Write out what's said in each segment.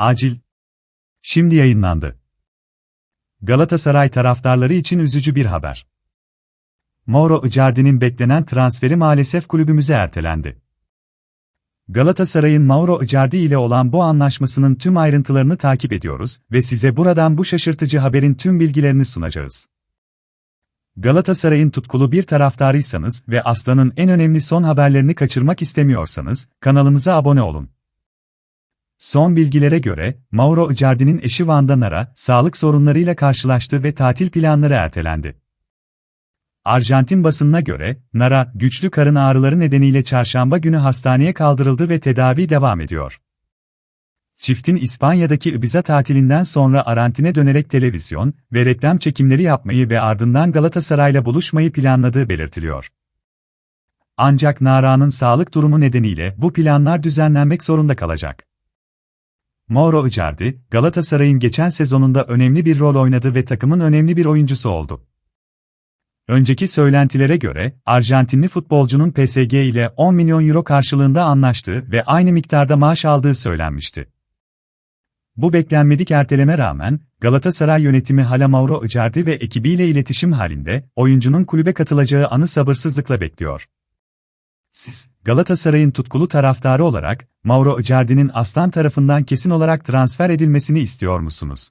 Acil. Şimdi yayınlandı. Galatasaray taraftarları için üzücü bir haber. Mauro Icardi'nin beklenen transferi maalesef kulübümüze ertelendi. Galatasaray'ın Mauro Icardi ile olan bu anlaşmasının tüm ayrıntılarını takip ediyoruz ve size buradan bu şaşırtıcı haberin tüm bilgilerini sunacağız. Galatasaray'ın tutkulu bir taraftarıysanız ve Aslan'ın en önemli son haberlerini kaçırmak istemiyorsanız, kanalımıza abone olun. Son bilgilere göre, Mauro Icardi'nin eşi Vanda Nara, sağlık sorunlarıyla karşılaştı ve tatil planları ertelendi. Arjantin basınına göre, Nara, güçlü karın ağrıları nedeniyle çarşamba günü hastaneye kaldırıldı ve tedavi devam ediyor. Çiftin İspanya'daki Ibiza tatilinden sonra Arjantin'e dönerek televizyon ve reklam çekimleri yapmayı ve ardından Galatasaray'la buluşmayı planladığı belirtiliyor. Ancak Nara'nın sağlık durumu nedeniyle bu planlar düzenlenmek zorunda kalacak. Mauro Icardi, Galatasaray'ın geçen sezonunda önemli bir rol oynadı ve takımın önemli bir oyuncusu oldu. Önceki söylentilere göre, Arjantinli futbolcunun PSG ile 10 milyon euro karşılığında anlaştığı ve aynı miktarda maaş aldığı söylenmişti. Bu beklenmedik erteleme rağmen, Galatasaray yönetimi hala Mauro Icardi ve ekibiyle iletişim halinde, oyuncunun kulübe katılacağı anı sabırsızlıkla bekliyor. Siz, Galatasaray'ın tutkulu taraftarı olarak, Mauro Icardi'nin Aslan tarafından kesin olarak transfer edilmesini istiyor musunuz?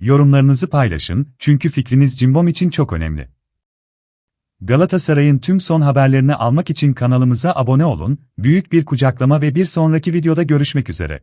Yorumlarınızı paylaşın, çünkü fikriniz Cimbom için çok önemli. Galatasaray'ın tüm son haberlerini almak için kanalımıza abone olun, büyük bir kucaklama ve bir sonraki videoda görüşmek üzere.